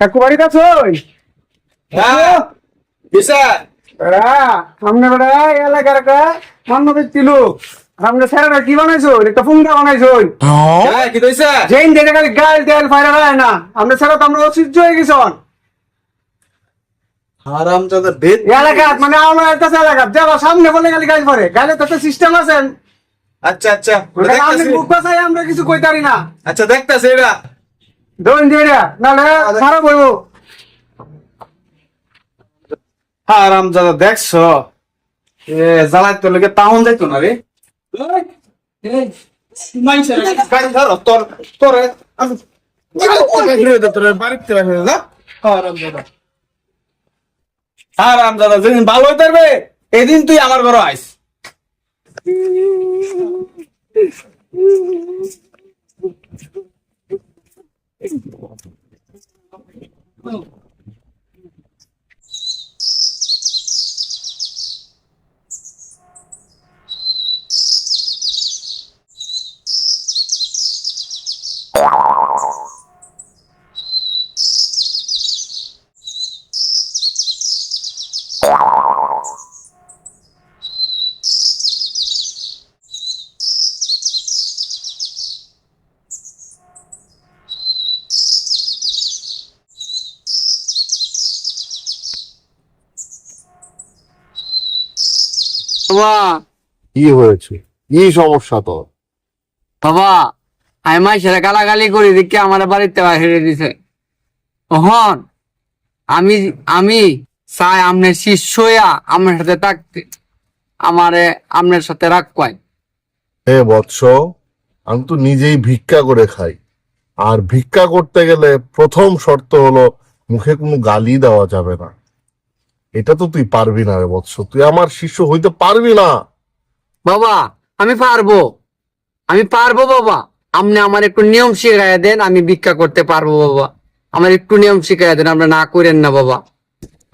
কাকু বাড়িতে আছো হ্যাঁ সামনে বেড়া এলাকার একটা মান্য ব্যক্তি লোক সামনে স্যারেরা কি বানাইছো? একটা ফুঙ্গা বানাইছো হ্যাঁ। কি কইছে? জেন যেটা খালি গাল দেয়াল ফাইরা হয় না। আমরা স্যার তো আমরা অসহ্য হয়ে গেছন হারাম দাদা বেদ এলাকা মানে আমার একটা এলাকা যাবা সামনে বলে খালি গাল পরে। গালে তো সিস্টেম আছেন আচ্ছা আচ্ছা। আমরা কিছু কইতারি না। আচ্ছা দেখতাছি এটা দোন দিয়ে নাহলে খারাপ হইব হারাম দাদা দেখছ? এ জ্বালাই তোর লগে তাহন যাইতো না রে? তোর তোর আমি বাড়িতে দাদা হারাম দাদা যেদিন ভালো হইতে পারবে এদিন তুই আমার ঘরে আইস। Well, বাবা। কি হয়েছে? কি সমস্যা তোর? বাবা আমি গালাগালি করি দেখে আমার বাড়িতে হেরে দিছে। হন আমি আমি চাই শিষ্য আমার সাথে থাকতে আমারে আমনের সাথে কয় হে বৎস আমি তো নিজেই ভিক্ষা করে খাই। আর ভিক্ষা করতে গেলে প্রথম শর্ত হলো মুখে কোনো গালি দেওয়া যাবে না। এটা তো তুই পারবি না রে বৎস। তুই আমার শিষ্য হইতে পারবি না। বাবা আমি পারব। আমি পারব বাবা। আপনি আমার একটু নিয়ম শিখাইয়া দেন আমি ভিক্ষা করতে পারব বাবা। আমার একটু নিয়ম শিখাইয়া দেন আমরা না করেন না বাবা।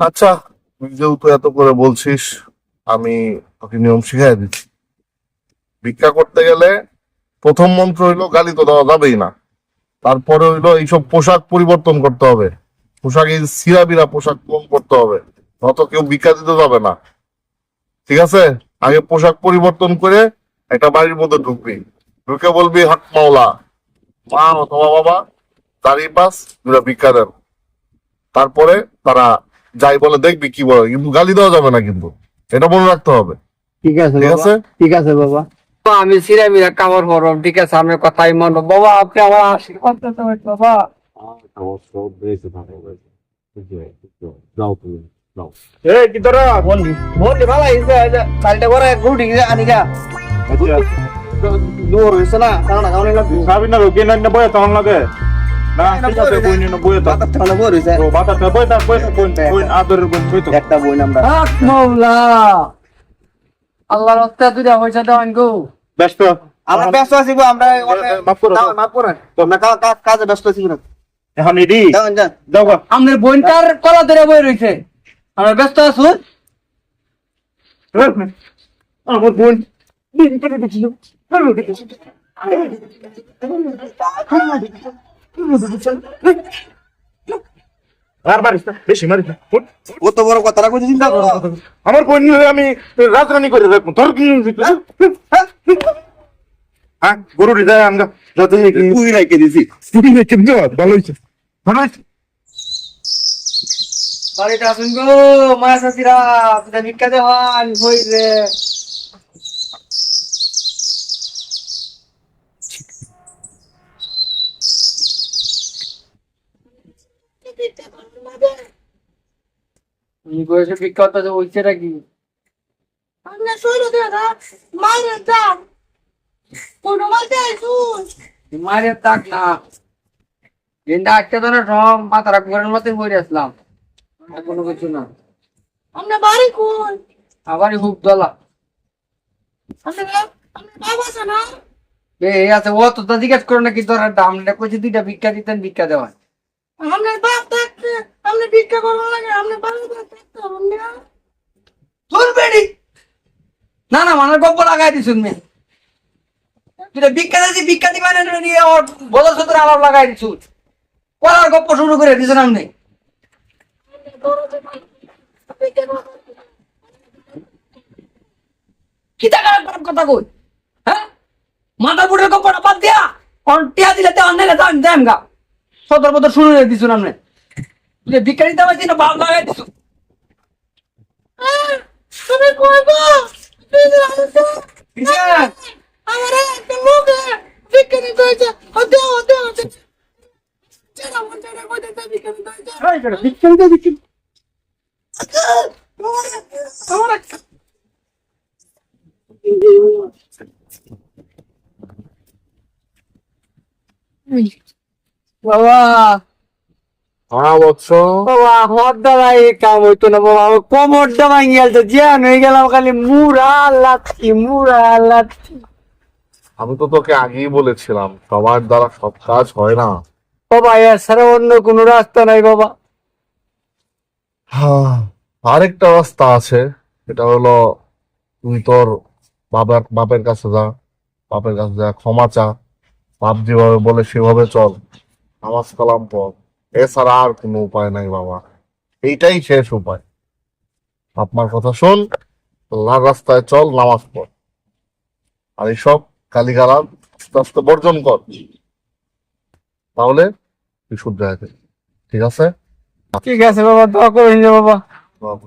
আচ্ছা তুই যেহেতু এত করে বলছিস আমি তোকে নিয়ম শিখাই দিচ্ছি। ভিক্ষা করতে গেলে প্রথম মন্ত্র হইল গালি তো দেওয়া যাবেই না। তারপরে হইল এইসব পোশাক পরিবর্তন করতে হবে। পোশাক এই সিরাবিরা পোশাক কম করতে হবে। নত কেউ ভিক্ষা দিতে যাবে না। ঠিক আছে? আগে পোশাক পরিবর্তন করে একটা বাড়ির মধ্যে ঢুকবি। ঢুকে বলবি হক মাওলা মা অথবা বাবা দাঁড়িয়ে পাস দুটা ভিক্ষা দেন তারপরে তারা যাই বলে দেখবি কি বলে কিন্তু গালি দেওয়া যাবে না কিন্তু। এটা মনে রাখতে হবে। ঠিক আছে ঠিক আছে? ঠিক আছে বাবা। আমি সিরা মিরা কামড় পরব ঠিক আছে? আপনার কথাই মানব বাবা আপনি আমার আশীর্বাদ করতে হবে বাবা। এই কি তোরা বললি বললি বাবা এই যে এই যে কালটা করে গুড ইংরে আনি গা দূর হইছে না কারণ কারণ লাগবে সাবি না রোগে না না বয়ে তখন লাগে। না ঠিক আছে বই নিয়ে বয়ে তো তাহলে বল হইছে। ও বাতা বই তা বই বই বই আদরের বই বই তো। একটা বই নাম্বার। হক মাওলা। আল্লাহর হত্যা দুইটা পয়সা দেওয়ান গো ব্যস্ত। আমরা ব্যস্ত আছি গো আমরা মাফ করো মাফ করেন আমরা কাজে ব্যস্ত আছি না এখন এডি যাও বোনটার কলা ধরে বই রইছে। আমরা ব্যস্ত আছুন আমার বোন আর মারিস না বেশি মারিস না। উঠ। কত বড় কইতে চিন্তা করো? আমার বোন আমি রাজরানি করে রাখব। তোর কি হ্যাঁ গরু হৃদয় আনগা। যত তুই দিছি রেখে ভালো হয়েছে। ভালো হয়েছে? বাড়িতে আসুন গো মায়া শাশিরা আপনাদের ভিক্ষা দেওয়ান হই রে এই বয়সে ভিক্ষা হতে হইছে নাকি? আমরা দাদা মায়ের কোনো মায়ের না। দিনটা আটটা ধরে সব মাথা মতন বই আসলাম। কোনো কিছু না। আমরা বাড়ি কোন? আবার খুব দলা না। এই আছে ও তো জিজ্ঞেস করো নাকি তোর দাম কইছে দুইটা ভিক্ষা দিতেন ভিক্ষা দেওয়া আমরা বাপ থাকতে আমরা ভিক্ষা করব লাগে আমরা বাবা থাকতে তোর বেড়ি। না না মানে গপ্প লাগাই দিস তুমি। তুই ভিক্ষা দিছি ভিক্ষা দিবা না নিয়ে ওর বদল সূত্র আলাপ লাগাই দিছু। গপ্প শুরু করে দিয়েছেন আপনি কি টাকা কথা কই হ্যাঁ মাথা বুড়ের দিয়া অন দিলে তে অন্যায় দাম দেন গা সদর বদর ভিকারি দাম তুমি কইবো আমার একটা দেও দেও চেনা মন চেনা বাবা। হ্যাঁ বৎস বাবা আমার দ্বারা কাম হইতো না বাবা। আমার কোমরটা ভাঙি গেছে জ্যান হয়ে গেলাম খালি মুরা লাচ্ছি মুরা লাচ্ছি আমি তো তোকে আগেই বলেছিলাম সবার দ্বারা সব কাজ হয় না। বাবা এর ছাড়া অন্য কোনো রাস্তা নাই বাবা। হ্যাঁ, আরেকটা রাস্তা আছে, এটা হলো তুই তোর বাবার, বাপের কাছে যা, বাপের কাছে যা, ক্ষমা চা, বাপ যেভাবে বলে সেভাবে চল, নামাজ কালাম পড়। এছাড়া আর কোনো উপায় নাই বাবা, এইটাই শেষ উপায়। আপনার কথা শোন, আল্লাহর রাস্তায় চল, নামাজ পড়। আর এইসব কালিগালাম আস্তে আস্তে বর্জন কর। তাহলে তুই শুদ্ধ হয়ে ঠিক আছে? ঠিক আছে বাবা, দোয়া করেন যে বাবা। বাবু